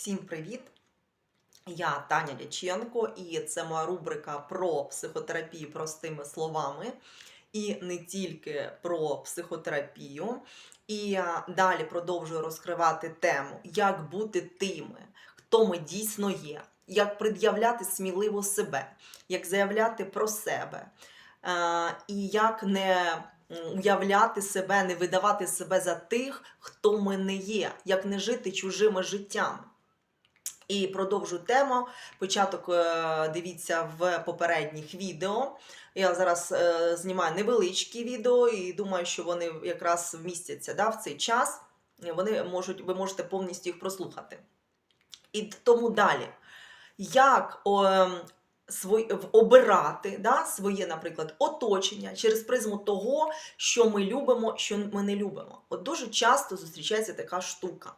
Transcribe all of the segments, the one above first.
Всім привіт! Я Таня Дяченко, і це моя рубрика про психотерапію простими словами. І не тільки про психотерапію. І далі продовжую розкривати тему, як бути тими, хто ми дійсно є, як пред'являти сміливо себе, як заявляти про себе, е, і як не уявляти себе, не видавати себе за тих, хто ми не є, як не жити чужими життями. І продовжу тему. Початок е, дивіться в попередніх відео. Я зараз е, знімаю невеличкі відео і думаю, що вони якраз вмістяться да, в цей час. Вони можуть, ви можете повністю їх прослухати. І тому далі. Як о, ем, свої, обирати да, своє, наприклад, оточення через призму того, що ми любимо, що ми не любимо. От дуже часто зустрічається така штука.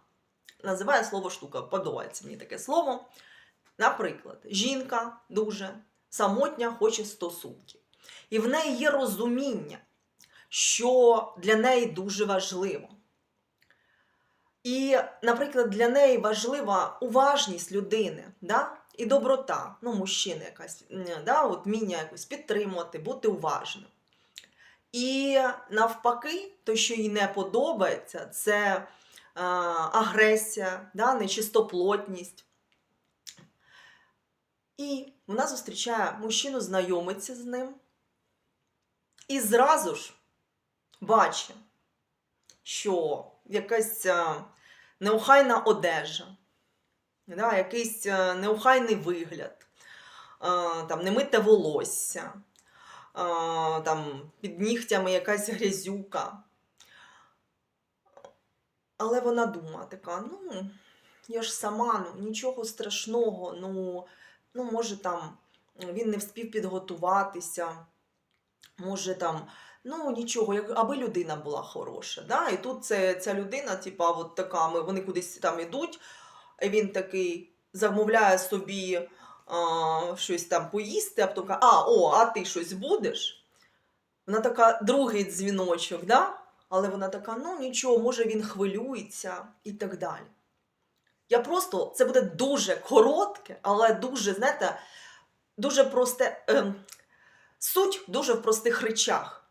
Називаю слово штука, подобається мені таке слово. Наприклад, жінка дуже самотня хоче стосунків. І в неї є розуміння, що для неї дуже важливо. І, наприклад, для неї важлива уважність людини, да? і доброта, ну, мужчини якась, да? от вміння якось підтримувати, бути уважним. І навпаки, то, що їй не подобається, це агресія, да? нечистоплотність. І вона зустрічає мужчину, знайомиться з ним, і зразу ж бачить, що якась е, неохайна одежа, да, якийсь е, неохайний вигляд, е, там, немите волосся, там, під нігтями якась грязюка. Але вона думає така, ну, я ж сама, ну, нічого страшного, ну, ну, може там він не вспів підготуватися, може там, ну нічого, як, аби людина була хороша. Да? І тут це, ця людина, типа, от така, ми, вони кудись там ідуть, він такий замовляє собі а, щось там поїсти, а потім каже, а, о, а ти щось будеш? Вона така, другий дзвіночок, да? Але вона така, ну нічого, може він хвилюється і так далі. Я просто, це буде дуже коротке, але дуже, знаєте, дуже просте. ем, суть дуже в простих речах.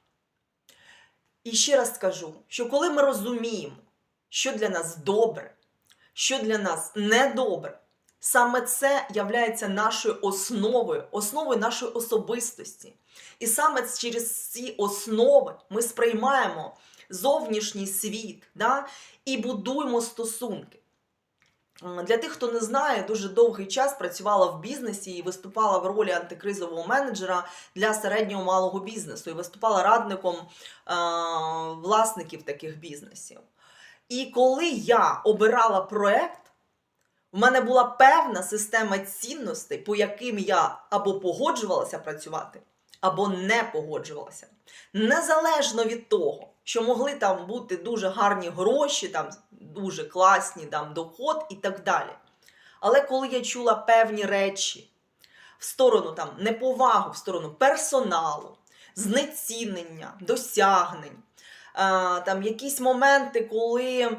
І ще раз скажу, що коли ми розуміємо, що для нас добре, що для нас недобре, саме це являється нашою основою, основою нашої особистості. І саме через ці основи ми сприймаємо зовнішній світ да, і будуємо стосунки. Для тих, хто не знає, дуже довгий час працювала в бізнесі і виступала в ролі антикризового менеджера для середнього малого бізнесу і виступала радником е, власників таких бізнесів. І коли я обирала проект, в мене була певна система цінностей, по яким я або погоджувалася працювати, або не погоджувалася. Незалежно від того, що могли там бути дуже гарні гроші, там дуже класні там доход і так далі. Але коли я чула певні речі в сторону там неповагу, в сторону персоналу, знецінення, досягнень, е, там якісь моменти, коли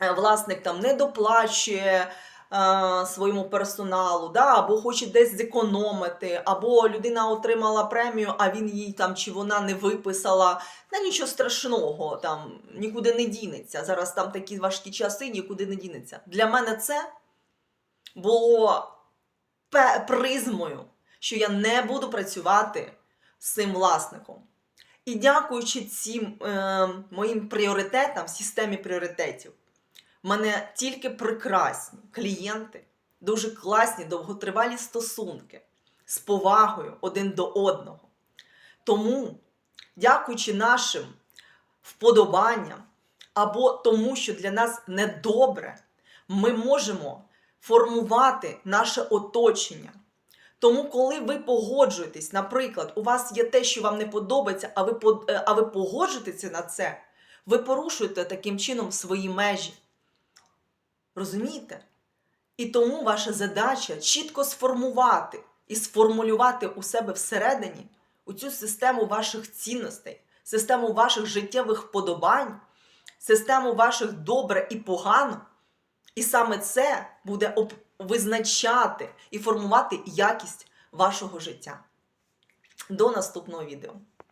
власник там не доплачує е, своєму персоналу, да, або хоче десь зекономити, або людина отримала премію, а він їй там чи вона не виписала. Та нічого страшного, там нікуди не дінеться. Зараз там такі важкі часи, нікуди не дінеться. Для мене це було призмою, що я не буду працювати з цим власником. І дякуючи цим е, моїм пріоритетам, системі пріоритетів, в мене тільки прекрасні клієнти, дуже класні довготривалі стосунки з повагою один до одного. Тому, дякуючи нашим вподобанням або тому, що для нас недобре, ми можемо формувати наше оточення. Тому, коли ви погоджуєтесь, наприклад, у вас є те, що вам не подобається, а ви, е, а ви погоджуєтеся на це, ви порушуєте таким чином свої межі. Розумієте? І тому ваша задача чітко сформувати і сформулювати у себе всередині у цю систему ваших цінностей, систему ваших життєвих вподобань, систему ваших добре і погано, І саме це буде визначати і формувати якість вашого життя. До наступного відео.